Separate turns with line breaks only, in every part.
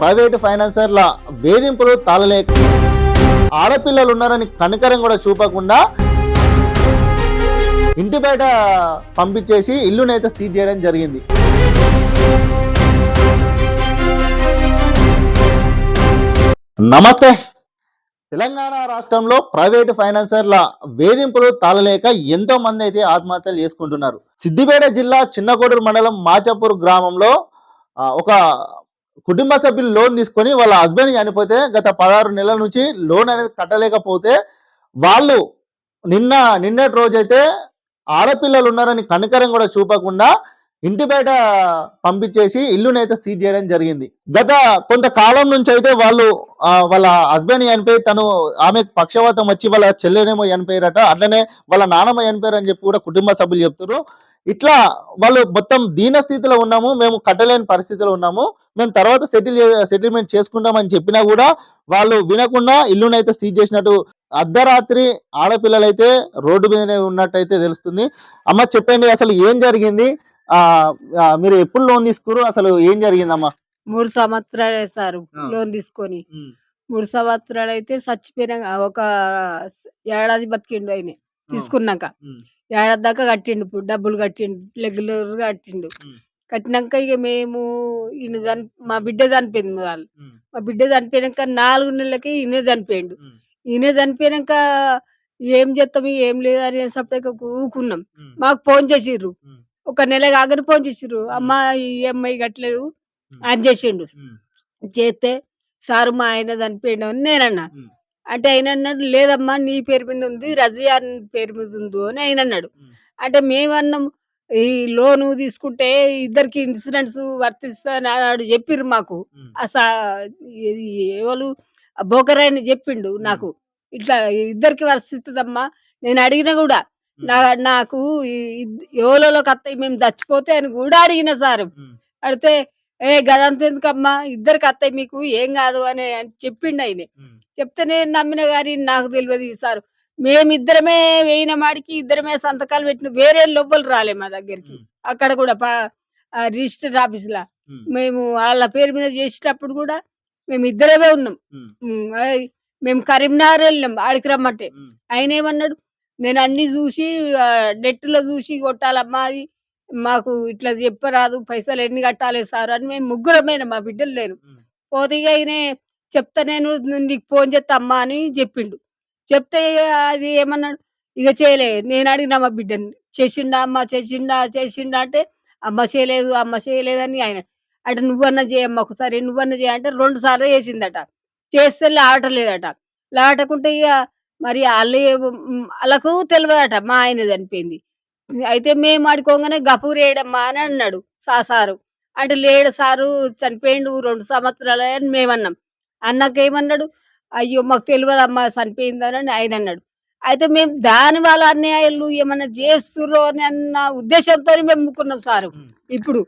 Private ఫైనాన్సర్ల వేధింపులు తాళలేక ఆడపిల్లలు ఉన్నారని కనికరం కూడా చూపకుండా ఇంటి బయట పంపించేసి ఇల్లునైతే సీజ్ చేయడం జరిగింది. నమస్తే. తెలంగాణ రాష్ట్రంలో ప్రైవేటు ఫైనాన్సర్ల వేధింపులు తాళలేక ఎంతో మంది అయితే ఆత్మహత్యలు చేసుకుంటున్నారు. సిద్దిపేట జిల్లా చిన్నకోడూరు మండలం మాచాపూర్ గ్రామంలో ఒక కుటుంబ సభ్యులు లోన్ తీసుకొని వాళ్ళ హస్బెండ్ చనిపోతే గత పదహారు నెలల నుంచి లోన్ అనేది కట్టలేకపోతే వాళ్ళు నిన్న నిన్నటి రోజైతే ఆడపిల్లలు ఉన్నారని కనికరం కూడా చూపకుండా ఇంటి బయట పంపించేసి ఇల్లునైతే సీజ్ చేయడం జరిగింది. గత కొంతకాలం నుంచి అయితే వాళ్ళు వాళ్ళ హస్బెండ్ చనిపోయి తను ఆమె పక్షవాతం వచ్చి వాళ్ళ చెల్లెనేమో చనిపోయారట అట్లనే వాళ్ళ నాన్నమ్మ చనిపోయారని చెప్పి కూడా కుటుంబ సభ్యులు చెప్తారు ఇట్లా వాళ్ళు మొత్తం దీన స్థితిలో ఉన్నాము మేము కట్టలేని పరిస్థితిలో ఉన్నాము మేము తర్వాత సెటిల్ సెటిల్మెంట్ చేసుకుంటామని చెప్పినా కూడా వాళ్ళు వినకుండా ఇల్లునైతే సీజ్ చేసినట్టు అర్ధరాత్రి ఆడపిల్లలైతే రోడ్డు మీదనే ఉన్నట్టయితే తెలుస్తుంది. అమ్మ చెప్పండి అసలు ఏం జరిగింది? మీరు ఎప్పుడు లోన్ తీసుకురు అసలు ఏం జరిగిందమ్మా?
మూడు సంవత్సరాలే సార్. లోన్ తీసుకొని. మూడు సంవత్సరాలు అయితే చచ్చిపోయినా ఒక ఏడాది బతికిండు ఆయన. తీసుకున్నాక. ఏడాది దాకా కట్టిండు ఇప్పుడు డబ్బులు కట్టిండు రెగ్యులర్ కట్టిండు. కట్టినాక ఇక మేము ఈయన చని మా బిడ్డ చనిపోయింది వాళ్ళు. మా బిడ్డ చనిపోయినాక నాలుగు నెలలకి ఈయన చనిపోయిండు. ఈయన చనిపోయినాక ఏం చేస్తాం ఏం లేదు అనేసప్పుడు ఊకున్నాం. మాకు ఫోన్ చేసిర్రు. ఒక నెల కాగానే ఫోన్ చేసిర్రు. అమ్మ ఈఎంఐ కట్టలేదు అని చేసిండు. చేస్తే సారు మా ఆయన చనిపోయిండు అని నేను అన్నా
ఉమ్.
అంటే ఆయన అన్నాడు లేదమ్మా నీ పేరు మీద ఉంది రజియా పేరు మీద ఉంది అని ఆయన అన్నాడు. అంటే మేము అన్నాం ఈ లోను తీసుకుంటే ఇద్దరికి ఇన్సూరెన్స్ వర్తిస్తా అని చెప్పిర్రు మాకు. అసలు ఎవరు బోకర్ ఆయన చెప్పిండు నాకు. ఇట్లా ఇద్దరికి వర్తిస్తుందమ్మా నేను అడిగినా కూడా నా నాకు ఎవరోకి అత్తయ్య మేము చచ్చిపోతే అని కూడా అడిగిన సార్. అడిగితే ఏ గదంత ఎందుకమ్మా? ఇద్దరికి అత్తయ్య మీకు ఏం కాదు అని అని చెప్పిండు ఆయన. చెప్తే నేను నమ్మిన గాని నాకు తెలియదు సార్. మేమిద్దరమే వేయిన మాడికి ఇద్దరమే సంతకాలు పెట్టిన వేరే లోపల రాలే మా దగ్గరికి. అక్కడ కూడా రిజిస్టర్ ఆఫీస్ లా మేము వాళ్ళ పేరు మీద చేసేటప్పుడు కూడా మేము ఇద్దరమే ఉన్నాం. మేము కరీంనగర్ వెళ్ళినాం ఆడికి రమ్మంటే. ఆయన ఏమన్నాడు? నేను అన్ని చూసి నెట్లో చూసి కొట్టాలమ్మా అది. మాకు ఇట్లా చెప్పరాదు పైసలు ఎన్ని కట్టాలి సార్ అని మేము ముగ్గురమైన మా బిడ్డలు లేరు. పోతే ఇక ఆయన చెప్తా నేను నీకు ఫోన్ చేస్తా అమ్మా అని చెప్పిండు. చెప్తే ఇక అది ఏమన్నాడు ఇక చేయలే నేను అడిగిన మా బిడ్డని చేసిండా అమ్మ చేసిండా చేసిండా అంటే అమ్మ చేయలేదు అమ్మ చేయలేదని ఆయన అంటే నువ్వన్నా చేయమ్మ ఒకసారి నువ్వన్నా చేయ అంటే రెండు సార్లు చేసిందట. చేస్తే లాటలేదట. లాటకుంటే ఇక మరి వాళ్ళు వాళ్ళకు తెలియదట మా ఆయన చనిపోయింది అయితే మేము ఆడుకోగానే గపూర్ వేయడమ్మా అని అన్నాడు సా సారు అంటే లేడు సారు చనిపోయిండు రెండు సంవత్సరాలు అని మేము అన్నాం అన్నాక ఏమన్నాడు అయ్యో మాకు తెలియదమ్మా చనిపోయిందని ఆయన అన్నాడు. అయితే మేము దాని వాళ్ళ అన్యాయాలు ఏమన్నా చేస్తుర్రో అని అన్న ఉద్దేశంతో మేము ముక్కున్నాం సారు. ఇప్పుడు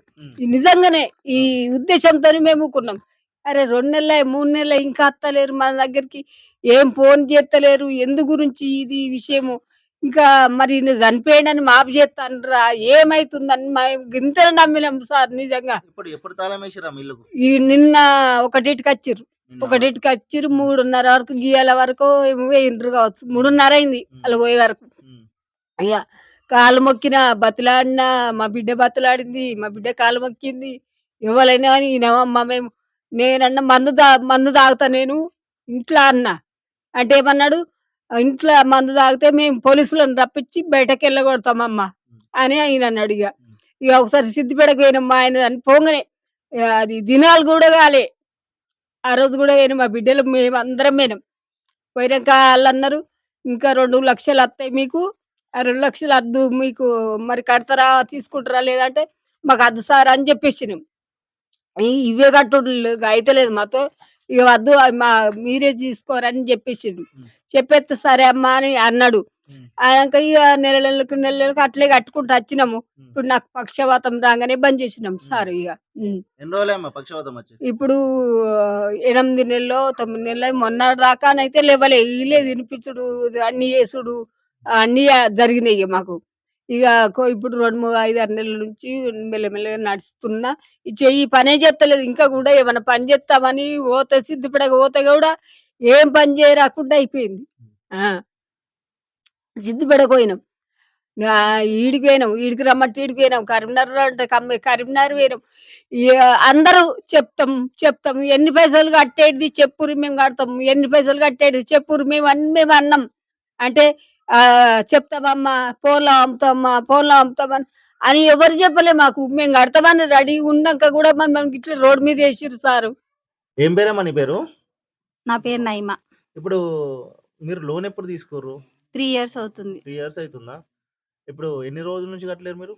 నిజంగానే ఈ ఉద్దేశంతో మేము ముక్కున్నాం అరే రెండు నెలల మూడు నెలల ఇంకా అత్తలేరు మన దగ్గరికి. ఏం ఫోన్ చేస్తలేరు ఎందు గురించి ఇది విషయము? ఇంకా మరి చనిపోయాడని మాపు చేస్తానరా ఏమైతుందని మేము ఇంత నమ్మినాం సార్ నిజంగా. ఈ నిన్న ఒకటికి వచ్చిర్రు. ఒకటికి వచ్చిర్రు మూడున్నర వరకు గీయాల వరకు ఏమో వేయిండ్రు కావచ్చు. మూడున్నర అయింది అలా పోయే వరకు. ఇక కాలు మొక్కిన బతిలాడినా మా బిడ్డ బతిలాడింది మా బిడ్డ కాలు మొక్కింది. ఎవరైనా కానీ ఈయనమ్మ మేము నేనన్న మందు తా మందు తాగుతా నేను ఇంట్లో అన్న. అంటే ఏమన్నాడు? ఇంట్లో మందు తాగితే మేము పోలీసులను రప్పించి బయటకు వెళ్ళగొడతామమ్మ అని ఆయన అన్నాడు ఇక ఇక ఒకసారి సిద్దిపేటకు పోయినమ్మా ఆయన అని పోగానే. అది దినాలు కూడా కాలే. ఆ రోజు కూడా పోయినాం మా బిడ్డలు మేము అందరం పోయినాం పోయినాక వాళ్ళు అన్నారు ఇంకా రెండు లక్షలు వస్తాయి మీకు. ఆ రెండు లక్షలు అద్దు మీకు మరి కడతారా తీసుకుంటారా లేదంటే మాకు అద్దు సార్ అని చెప్పేసినాం. ఇవే కట్టు అయితే లేదు మాతో. ఇక వద్దు మా మీరే తీసుకోరని చెప్పేసిండు. చెప్పేస్తే సరే అమ్మా అని అన్నాడు. ఆయనక ఇక నెల నెలలకు నెల నెలకు అట్లే కట్టుకుంటూ వచ్చినాము. ఇప్పుడు నాకు పక్షవాతం రాగానే బంద్ చేసినాం సార్ ఇక. ఇప్పుడు ఎనిమిది నెలలు తొమ్మిది నెలలు మొన్న దాకానైతే లేవలే. ఇలే వినిపించుడు అన్ని చేసుడు అన్ని జరిగినాయి మాకు. ఇక కో- ఇప్పుడు రెండు మూడు ఐదు ఆరు నెలల నుంచి మెల్లమెల్లగా నడుస్తున్నా. ఈ చెయ్యి పనే చేస్తలేదు ఇంకా కూడా ఏమైనా పని చేస్తామని పోతే సిద్ధిపడక పోతే కూడా ఏం పని చేయరాకుండా అయిపోయింది. ఆ. సిద్ధిపడక పోయినాం. ఈడికి పోయినాం. ఈడికి రమ్మంటే ఈడికి పోయినాం. కరీంనగర్ అంటే కమ్మ కరీంనగర్ పోయినాం. ఇక అందరూ చెప్తాం చెప్తాం. ఎన్ని పైసలు కట్టేది చెప్పురు మేము కడతాం. ఎన్ని పైసలు కట్టేది చెప్పురు మేము అన్ని మేము అన్నాం. అంటే చెప్తామమ్మా ఫోన్లో అమ్ముతామమ్మా ఫోన్లో అమ్ముతామని అని ఎవరు చెప్పలే మాకు. మేము కడతామని రెడీ ఉన్నాక కూడా మనకి ఇట్లా రోడ్ మీద వేసిరు సారు.
ఏం పేరేమా నీ పేరు?
నా పేరు నైమా.
ఇప్పుడు మీరు లోన్ ఎప్పుడు తీసుకోరు
త్రీ ఇయర్స్ అవుతుంది.
త్రీ ఇయర్స్ అవుతుందా? ఇప్పుడు ఎన్ని రోజుల నుంచి కట్టలేరు మీరు?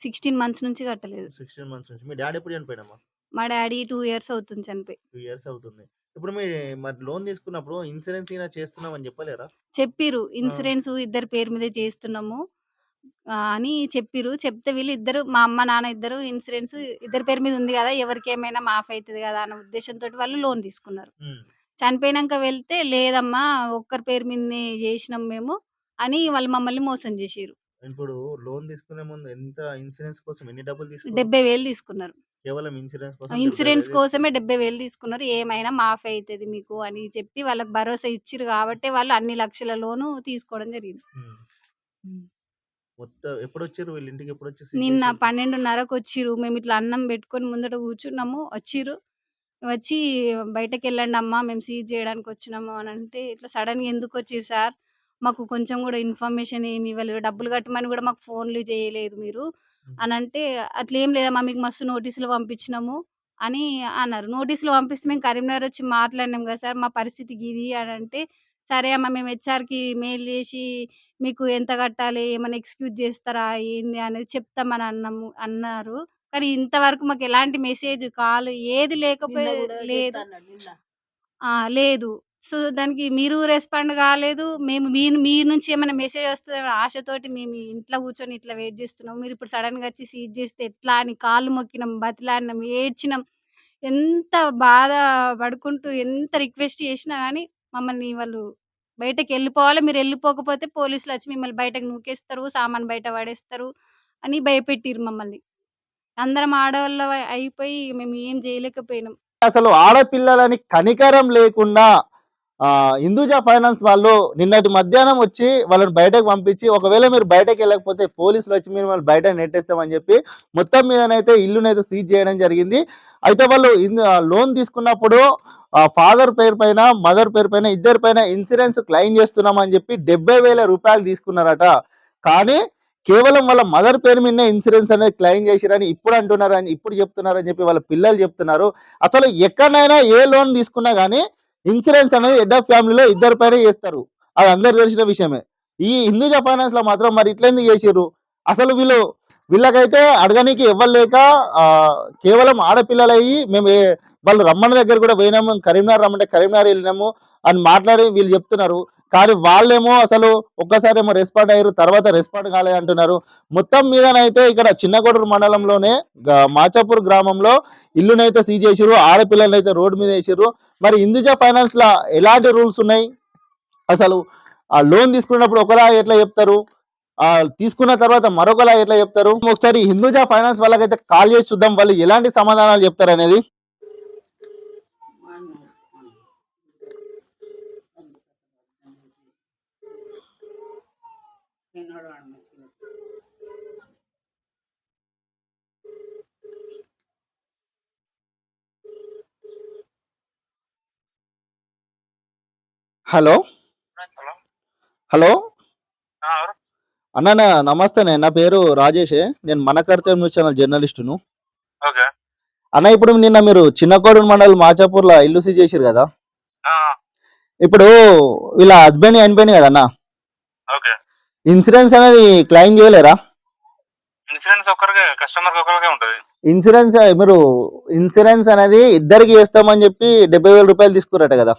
సిక్స్టీన్ మంత్స్ నుంచి కట్టలేదు.
సిక్స్టీన్ మంత్స్ నుంచి. మీ డాడీ ఎప్పుడు చనిపోయినమ్మా
మా డాడీ టూ ఇయర్స్ అవుతుంది చనిపోయి.
టూ ఇయర్స్ అవుతుంది. ఇప్పుడు మీ మరి లోన్ తీసుకున్నప్పుడు ఇన్సూరెన్స్ అయినా చేస్తున్నాం అని చెప్పలేరా?
చెప్పిరు. ఇన్సూరెన్స్ ఇద్దరు పేరు మీదే చేస్తున్నాము. ఆ, అని చెప్పిరు. చెప్తే వీళ్ళు ఇద్దరు మా అమ్మ నాన్న ఇద్దరు ఇన్సూరెన్స్ ఇద్దరు పేరు మీద ఉంది కదా ఎవరికి ఏమైనా మాఫ్ అవుతుంది కదా అన్న ఉద్దేశంతో వాళ్ళు లోన్ తీసుకున్నారు.
ఉమ్.
చనిపోయినాక వెళ్తే లేదమ్మా ఒక్కరి పేరు మీదనే చేసినాం మేము అని వాళ్ళు మమ్మల్ని మోసం చేసిరు
ఇప్పుడు లోన్ తీసుకునే ముందు ఎంత ఇన్సూరెన్స్ కోసం ఎన్ని డబ్బులు తీసుకున్నారు?
డెబ్బై వేలు తీసుకున్నారు.
కేవలం ఇన్సూరెన్స్ కోసం
ఇన్సూరెన్స్
70,000
కోసమే డెబ్బై వేలు తీసుకున్నారు. ఏమైనా మాఫ్ అవుతుంది మీకు అని చెప్పి వాళ్ళకి భరోసా ఇచ్చిరు కాబట్టి వాళ్ళు అన్ని లక్షల లోను తీసుకోవడం జరిగింది.
ఉమ్.
ఉమ్.
మొత్తం ఎప్పుడు వచ్చారు వీళ్ళ ఇంటికి? ఎప్పుడు వచ్చి
నిన్న పన్నెండున్నరకు వచ్చిర్రు మేము ఇట్లా అన్నం పెట్టుకొని ముందట కూర్చున్నాము. వచ్చిర్రు. వచ్చి బయటకు వెళ్ళండి అమ్మా మేము సీజ్ చేయడానికి వచ్చినాము అని అంటే ఇట్లా సడన్గా ఎందుకు వచ్చిర్రు సార్? మాకు కొంచెం కూడా ఇన్ఫర్మేషన్ ఏమి ఇవ్వలేదు. డబ్బులు కట్టమని కూడా మాకు ఫోన్లు చేయలేదు మీరు. అని అంటే అట్లా ఏం లేదమ్మా మీకు మస్తు నోటీసులు పంపించినాము అని అన్నారు. నోటీసులు పంపిస్తే మేము కరీంనగర్ వచ్చి మాట్లాడినాం కదా సార్ మా పరిస్థితి ఇది అని అంటే సరే అమ్మ మేము హెచ్ఆర్కి మెయిల్ చేసి మీకు ఎంత కట్టాలి ఏమైనా ఎక్స్క్యూజ్ చేస్తారా ఏంది అనేది చెప్తామని అన్నాము అన్నారు. కానీ ఇంతవరకు మాకు ఎలాంటి మెసేజ్ కాల్ ఏది లేకపోతే
కూడా
లేదు. లేదు. సో దానికి మీరు రెస్పాండ్ కాలేదు. మేము మీ మీ నుంచి ఏమైనా మెసేజ్ వస్తుందని ఆశతోటి మేము ఇంట్లో కూర్చొని ఇట్లా వెయిట్ చేస్తున్నాం. మీరు ఇప్పుడు సడన్గా వచ్చి సీజ్ చేస్తే ఎట్లా అని కాళ్ళు మొక్కినాం బతిలాడినాం ఏడ్చినాం. ఎంత బాధ పడుకుంటూ ఎంత రిక్వెస్ట్ చేసినా కానీ మమ్మల్ని వాళ్ళు బయటకు వెళ్ళిపోవాలి. మీరు వెళ్ళిపోకపోతే పోలీసులు వచ్చి మిమ్మల్ని బయటకు నూకేస్తారు సామాన్ బయట పడేస్తారు అని భయపెట్టిరు మమ్మల్ని. అందరం ఆడవాళ్ళ అయిపోయి మేము ఏం చేయలేకపోయినాం.
అసలు ఆడపిల్లలని కనికరం లేకుండా హిందూజా ఫైనాన్స్ వాళ్ళు నిన్నటి మధ్యాహ్నం వచ్చి వాళ్ళని బయటకు పంపించి ఒకవేళ మీరు బయటకు వెళ్ళకపోతే పోలీసులు వచ్చి మీరు వాళ్ళు బయట నెట్టేస్తామని చెప్పి మొత్తం మీదనైతే ఇల్లునైతే సీజ్ చేయడం జరిగింది. అయితే వాళ్ళు లోన్ తీసుకున్నప్పుడు ఫాదర్ పేరు పైన మదర్ పేరు పైన ఇద్దరి పైన ఇన్సూరెన్స్ క్లెయిమ్ చేస్తున్నామని చెప్పి డెబ్బై వేల రూపాయలు తీసుకున్నారట. కానీ కేవలం వాళ్ళ మదర్ పేరు మీదనే ఇన్సూరెన్స్ అనేది క్లెయిమ్ చేసిరని ఇప్పుడు అంటున్నారు అని ఇప్పుడు చెప్తున్నారు అని చెప్పి వాళ్ళ పిల్లలు చెప్తున్నారు. అసలు ఎక్కడైనా ఏ లోన్ తీసుకున్నా కానీ ఇన్సూరెన్స్ అనేది హెడ్ ఆఫ్ ఫ్యామిలీలో ఇద్దరు పైన చేస్తారు. అది అందరు తెలిసిన విషయమే. ఈ హిందూజా ఫైనాన్స్లో మాత్రం మరి ఇట్లెందుకు చేసిర్రు? అసలు వీళ్ళు వీళ్ళకైతే అడగనికి ఇవ్వలేక కేవలం ఆడపిల్లలయ్యి మేము వాళ్ళు రమ్మన్న దగ్గర కూడా పోయినాము కరీంనగర్ రమ్మంటే కరీంనగర్ వెళ్ళినాము అని మాట్లాడి వీళ్ళు చెప్తున్నారు. కానీ వాళ్ళేమో అసలు ఒక్కసారి ఏమో రెస్పాండ్ అయ్యారు తర్వాత రెస్పాండ్ కాలేదు అంటున్నారు. మొత్తం మీదనైతే ఇక్కడ చిన్నగొడూరు మండలంలోనే మాచాపూర్ గ్రామంలో ఇల్లునైతే సీజ్ చేసిర్రు ఆడపిల్లలు అయితే రోడ్డు మీద వేసిర్రు. మరి హిందూజా ఫైనాన్స్లో ఎలాంటి రూల్స్ ఉన్నాయి? అసలు ఆ లోన్ తీసుకున్నప్పుడు ఒకలా ఎట్లా చెప్తారు? తీసుకున్న తర్వాత మరొకలా ఎట్లా చెప్తారు? ఒకసారి హిందూజా ఫైనాన్స్ వాళ్ళకైతే కాల్ చేసి చూద్దాం వాళ్ళు ఎలాంటి సమాధానాలు చెప్తారు అనేది హలో?
హలో? ఆ,
అన్న నా- నమస్తేనే నా పేరు రాజేష్. నేను మన కర్తవ్యం న్యూస్ ఛానల్ జర్నలిస్టును.
ఓకే.
అన్న ఇప్పుడు నిన్న మీరు చిన్నకోడూరు మండల్ మాచాపూర్లో ఇల్లు సీజ్ చేసిరు కదా? ఇప్పుడు వీళ్ళ హస్బెండ్ చనిపోయింది కదా అన్న?
ఓకే.
ఇన్సూరెన్స్ అనేది క్లెయిమ్ చేయలేరా?
ఇన్సూరెన్స్ కస్టమర్ ఉంటుంది.
ఇన్సూరెన్స్ మీరు ఇన్సూరెన్స్ అనేది ఇద్దరికి చేస్తామని చెప్పి డెబ్బై వేల రూపాయలు తీసుకురట కదా?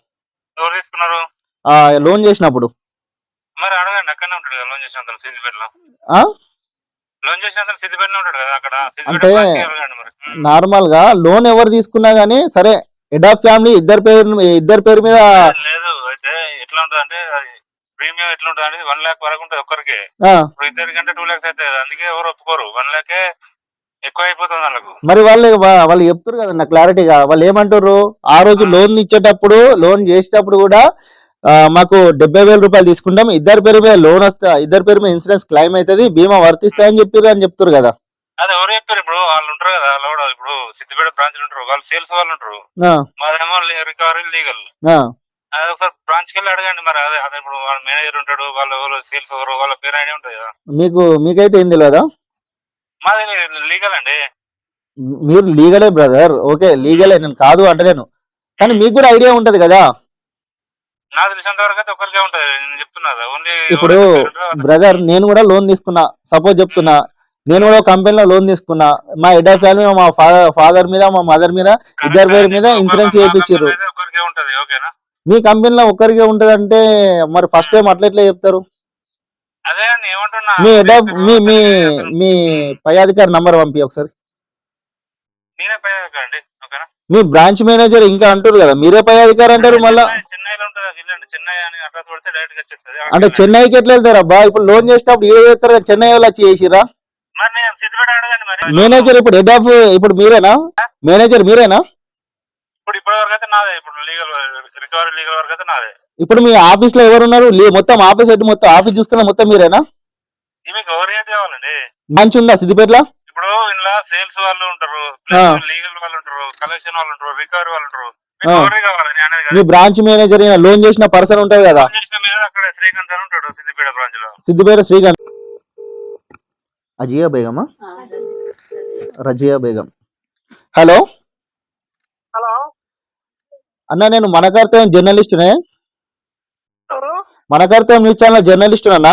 ఎవరు తీసుకున్నారు?
ఆ లోన్ చేసినప్పుడు.
మరి అడగండి అక్కడనే ఉంటాడు కదా లోన్ చేసిన సిద్దిపేటలో?
ఆ?
లోన్ చేసిన సిద్దిపేటలో ఉంటాడు కదా అక్కడ?
అంటే. నార్మల్గా లోన్ ఎవరు తీసుకున్నా గానీ సరే హెడ్ ఆఫ్ ఫ్యామిలీ ఇద్దరు పేరు ఇద్దరు పేరు మీద
లేదు అయితే ఎట్లా ఉంటుంది అంటే ప్రీమియం ఎట్లుంటుంది అనేది వన్ లాక్ వరకు ఉంటుంది ఒక్కరికి. ఇప్పుడు ఇద్దరికి అంటే టూ లాక్స్ అవుతుంది అందుకే ఎవరు ఒప్పుకోరు. వన్ లాకే ఎక్కువ అయిపోతుంది వాళ్ళకు.
మరి వాళ్ళు వాళ్ళు చెప్తారు కదా నా క్లారిటీగా వాళ్ళు ఏమంటారు ఆ రోజు లోన్ ఇచ్చేటప్పుడు లోన్ చేసేటప్పుడు కూడా మాకు డెబ్బై వేల రూపాయలు తీసుకుంటాం. ఇద్దరి పేరు మీద లోన్ వస్తా ఇద్దరి పేరు మీద ఇన్సూరెన్స్ క్లెయిమ్ అవుతుంది బీమా వర్తిస్తాయని చెప్పారు అని చెప్తారు కదా.
అదే ఎవరు చెప్పారు ఇప్పుడు? వాళ్ళు ఉంటారు కదా కూడా ఇప్పుడు సిద్దిపేట బ్రాంచ్ ఉంటారు. వాళ్ళు సేల్స్ వాళ్ళు ఉంటారు. మాదేమో రికవరీ లీగల్. అదే ఒకసారి బ్రాంచ్కి వెళ్ళి అడగండి మరి. అదే అదే ఇప్పుడు వాళ్ళ మేనేజర్ ఉంటాడు వాళ్ళ ఎవరు సేల్స్ ఎవరు వాళ్ళ పేరు ఐడియా ఉంటుంది కదా.
మీకు మీకైతే ఏం తెలియదా
మాది లీగల్ అండి.
మీరు లీగలే బ్రదర్. ఓకే లీగలే నేను కాదు అంటలేను. కానీ మీకు కూడా ఐడియా ఉంటది కదా.
నాకు తెలిసినంత వరకు అయితే ఒకరికే ఉంటుంది. నేను చెప్తున్నా ఓన్లీ
ఇప్పుడు బ్రదర్ నేను కూడా లోన్ తీసుకున్నా. సపోజ్ చెప్తున్నా. నేను కూడా కంపెనీలో లోన్ తీసుకున్నా. మా హెడ్ ఆఫ్ ఫ్యామిలీ మా ఫాదర్ ఫాదర్ మీద మా మదర్ మీద ఇద్దరి పేరు మీద ఇన్సూరెన్స్ చేయించారు
ఉంటది.
మీ కంపెనీలో ఒక్కరికే ఉంటదంటే మరి ఫస్ట్ టైం అట్లా ఎట్లా చెప్తారు? మీ హెడ్ ఆఫ్ మీ మీ మీ పై అధికారి నంబర్ పంపి ఒకసారి. మీ బ్రాంచ్ మేనేజర్ ఇంకా అంటారు కదా. మీరే పై అధికారి అంటారు మళ్ళా. అంటే చెన్నైకి ఎట్లా వెళ్తారు అబ్బా? ఇప్పుడు లోన్ చేసేటప్పుడు ఏ చేస్తారు చెన్నై వాళ్ళు వచ్చి చేసిరా మేనేజర్ ఇప్పుడు హెడ్ ఆఫ్ ఇప్పుడు మీరేనా? మేనేజర్ మీరేనా?
ఇప్పుడు ఇప్పటి వరకు అయితే నాదే. ఇప్పుడు లీగల్ రికవరీ లీగల్ వరకు అయితే నాదే.
ఇప్పుడు మీ ఆఫీస్లో ఎవరు ఉన్నారు మొత్తం ఆఫీస్ హెడ్ మొత్తం? ఆఫీస్ చూసుకున్న మొత్తం మీరేనా?
మీకు కావాలండి.
మంచి ఉందా సిద్దిపేటలో
ఇప్పుడు ఇంట్లో సేల్స్ వాళ్ళు ఉంటారు. లీగల్ వాళ్ళు ఉంటారు. కలెక్షన్ వాళ్ళు ఉంటారు. రికవరీ వాళ్ళు ఉంటారు.
మీ బ్రాంచ్ మేనేజర్ లోన్ చేసిన పర్సన్ ఉంటారు కదా.
శ్రీకాంత్ ఉంటాడు సిద్దిపేట బ్రాంచ్లో.
సిద్దిపేట శ్రీకాంత్. అజియా బేగమా? రజియా బేగం. హలో?
హలో?
అన్న నేను మన కర్తవ్యం జర్నలిస్టునే
ఎవరు?
మన కర్తవ్యం న్యూస్ ఛానల్ జర్నలిస్ట్ అన్న.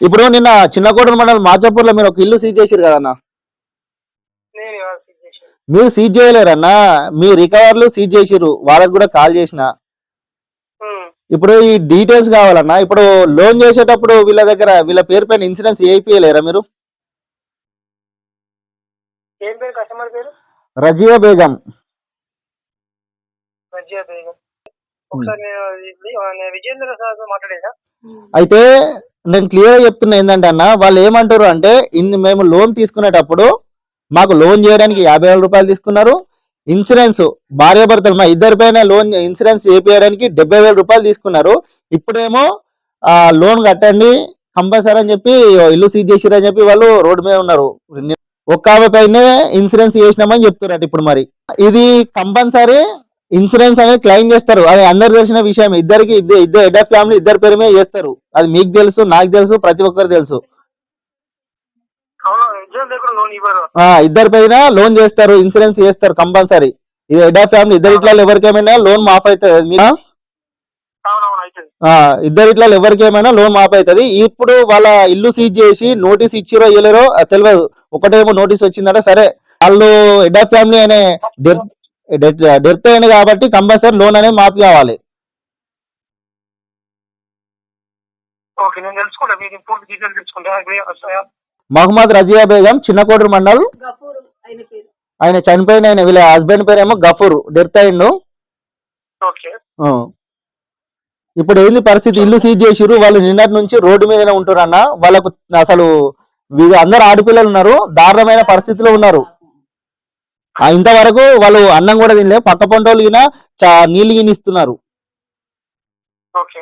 ఇప్పుడు నిన్న చిన్నకోట మండలం మాచాపూర్లో మీరు ఒక ఇల్లు సీజ్ చేసారు కదన్న మీరు సీజ్ చేయలేరన్న మీ రికవర్లు సీజ్ చేసిర్రు వాళ్ళకి కూడా కాల్ చేసిన. ఇప్పుడు ఈ డీటెయిల్స్ కావాలన్నా ఇప్పుడు లోన్ చేసేటప్పుడు వీళ్ళ దగ్గర వీళ్ళ పేరు పైన ఇన్సూరెన్స్ వేయిపోయలేరా మీరు? రజియా బేగం. అయితే నేను క్లియర్ చెప్తున్నా ఏంటంటే అన్న వాళ్ళు ఏమంటారు అంటే ఇన్ని మేము లోన్ తీసుకునేటప్పుడు మాకు లోన్ చేయడానికి యాభై వేల రూపాయలు తీసుకున్నారు. ఇన్సూరెన్స్ భార్యాభర్తలు మా ఇద్దరి పైన లోన్ ఇన్సూరెన్స్ చేపించడానికి డెబ్బై వేల రూపాయలు తీసుకున్నారు. ఇప్పుడేమో లోన్ కట్టండి కంపల్సరీ అని చెప్పి ఇల్లు సీజ్ చేసిరు అని చెప్పి వాళ్ళు రోడ్డు మీద ఉన్నారు. ఒక్క ఆమె పైన ఇన్సూరెన్స్ చేసినామని చెప్తున్నారు ఇప్పుడు మరి. ఇది కంపల్సరీ ఇన్సూరెన్స్ అనేది క్లెయిమ్ చేస్తారు. అది అందరు తెలిసిన విషయం. ఇద్దరికి ఇద్దరు ఇద్దరు హెడ్ ఆఫ్ ఫ్యామిలీ ఇద్దరు పేరు మీద చేస్తారు. అది మీకు తెలుసు నాకు తెలుసు ప్రతి ఒక్కరు తెలుసు
అవును విజయం లేకుండా లోన్ ఇవ్వరు
ఆ ఇద్దరి పైన లోన్ చేస్తారు ఇన్సూరెన్స్ చేస్తారు కంపల్సరీ. ఇది హెడ్ ఆఫ్ ఫ్యామిలీ ఇద్దరు ఇట్లా ఎవరికేమైనా లోన్ మాఫ్ అవుతుంది అది మీ-
అవునవును అవుతుంది
ఆ, ఇద్దరు ఇట్లా ఎవరికేమైనా లోన్ మాఫ్ అవుతుంది ఇప్పుడు వాళ్ళ ఇల్లు సీజ్ చేసి నోటీస్ ఇచ్చిరో ఇయ్యలేరో తెలియదు ఒకటేమో నోటీస్ వచ్చిందట సరే. వాళ్ళు హెడ్ ఆఫ్ ఫ్యామిలీ అనే డెత్ అయింది కాబట్టి కంపల్సరీ లోన్ అనేది మాఫ్ కావాలి.
ఓకే నేను తెలుసుకుంటా. మీకు పూర్తి డీటెయిల్స్ తెలుసుకుంటా.
మహమ్మద్ రజియా బేగం చిన్నకోటూరు మండల్.
గఫూర్ ఆయన పేరు.
ఆయన చనిపోయిన ఆయన వీళ్ళ హస్బెండ్ పేరేమో గఫూర్ డెత్ అయిండు.
ఓకే.
ఆ. ఇప్పుడు ఏంది పరిస్థితి? ఇల్లు సీజ్ చేసిర్రు వాళ్ళు నిన్నటి నుంచి రోడ్డు మీదనే ఉంటురన్న. వాళ్ళకు అసలు అందరు ఆడపిల్లలు ఉన్నారు దారుణమైన పరిస్థితిలో ఉన్నారు. ఆ, ఇంతవరకు వాళ్ళు అన్నం కూడా తినలే పక్క పంటోళ్ళు గిన చా- నీళ్ళు గిన ఇస్తున్నారు
ఓకే.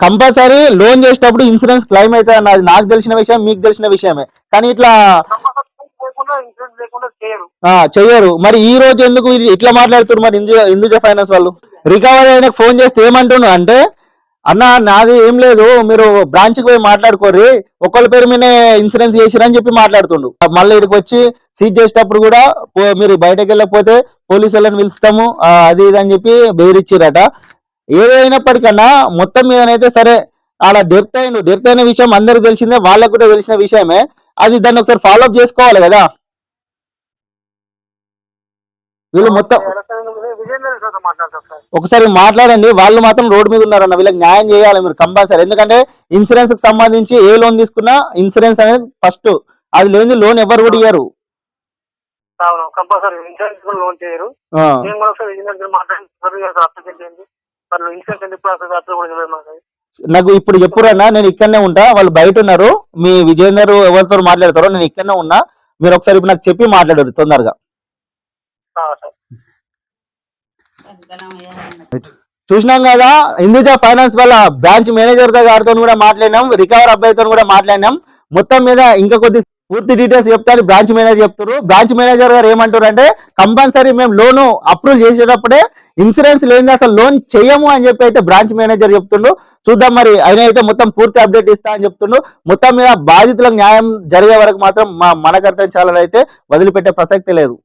కంపల్సరీ లోన్ చేసేటప్పుడు ఇన్సూరెన్స్ క్లెయిమ్ అవుతుంది అన్న అది నాకు తెలిసిన విషయం మీకు తెలిసిన విషయమే. కానీ ఇట్లా
చేయరు
చెయ్యరు. మరి ఈ రోజు ఎందుకు ఇట్లా మాట్లాడుతున్నారు మరి ఇందుజ ఫైనాన్స్ వాళ్ళు? రికవరీ అయిన ఫోన్ చేస్తే ఏమంటున్నా అంటే అన్న నాది ఏం లేదు మీరు బ్రాంచ్కి పోయి మాట్లాడుకోర్రి ఒకళ్ళ పేరు మీద ఇన్సూరెన్స్ చేసిరని చెప్పి మాట్లాడుతుండు. మళ్ళీ ఇక్కడికి వచ్చి సీజ్ చేసేటప్పుడు కూడా పో- మీరు బయటకు వెళ్ళకపోతే పోలీసు వాళ్ళని పిలుస్తాము అది ఇది అని చెప్పి బెదిరించిరట ఏదైనప్పటికన్నా మొత్తం మీదనైతే సరే ఆడ డెత్ అయిండు డెత్ అయిన విషయం అందరికి తెలిసిందే వాళ్ళకు కూడా తెలిసిన విషయమే. అది దాన్ని ఒకసారి ఫాలో అప్ చేసుకోవాలి కదా. వీళ్ళు మొత్తం ఒకసారి మాట్లాడండి. వాళ్ళు మాత్రం రోడ్డు మీద ఉన్నారన్న వీళ్ళకి న్యాయం చేయాలి మీరు కంపల్సరీ. ఎందుకంటే ఇన్సూరెన్స్కి సంబంధించి ఏ లోన్ తీసుకున్నా ఇన్సూరెన్స్ అనేది ఫస్ట్ అది లేని లోన్ ఎవరు కూడా ఇయ్యరు.
కంపల్సరీ. ఇన్సూరెన్స్ లోన్ చేయరు.
నాకు? ఇప్పుడు చెప్పురన్నా నేను ఇక్కడనే ఉంటా వాళ్ళు బయట ఉన్నారు. మీ విజయేందర్ ఎవరితో మాట్లాడతారో నేను ఇక్కడనే ఉన్నా. మీరు ఒకసారి ఇప్పుడు నాకు చెప్పి మాట్లాడారు తొందరగా. చూసినాం కదా హిందూజా ఫైనాన్స్ వాళ్ళ బ్రాంచ్ మేనేజర్ గారితో కూడా మాట్లాడినాం రికవర్ అబ్బాయితో కూడా మాట్లాడినాం. మొత్తం మీద ఇంకా కొద్ది పూర్తి డీటెయిల్స్ చెప్తాను బ్రాంచ్ మేనేజర్ చెప్తారు. బ్రాంచ్ మేనేజర్ గారు ఏమంటారు అంటే కంపల్సరీ మేము లోను అప్రూవ్ చేసేటప్పుడే ఇన్సూరెన్స్ లేని అసలు లోన్ చేయము అని చెప్పి అయితే బ్రాంచ్ మేనేజర్ చెప్తుండు. చూద్దాం మరి ఆయన అయితే మొత్తం పూర్తి అప్డేట్ ఇస్తా అని చెప్తుండు. మొత్తం మీద బాధితులకు న్యాయం జరిగే వరకు మాత్రం మా మన కర్తవ్యం అయితే వదిలిపెట్టే ప్రసక్తి లేదు.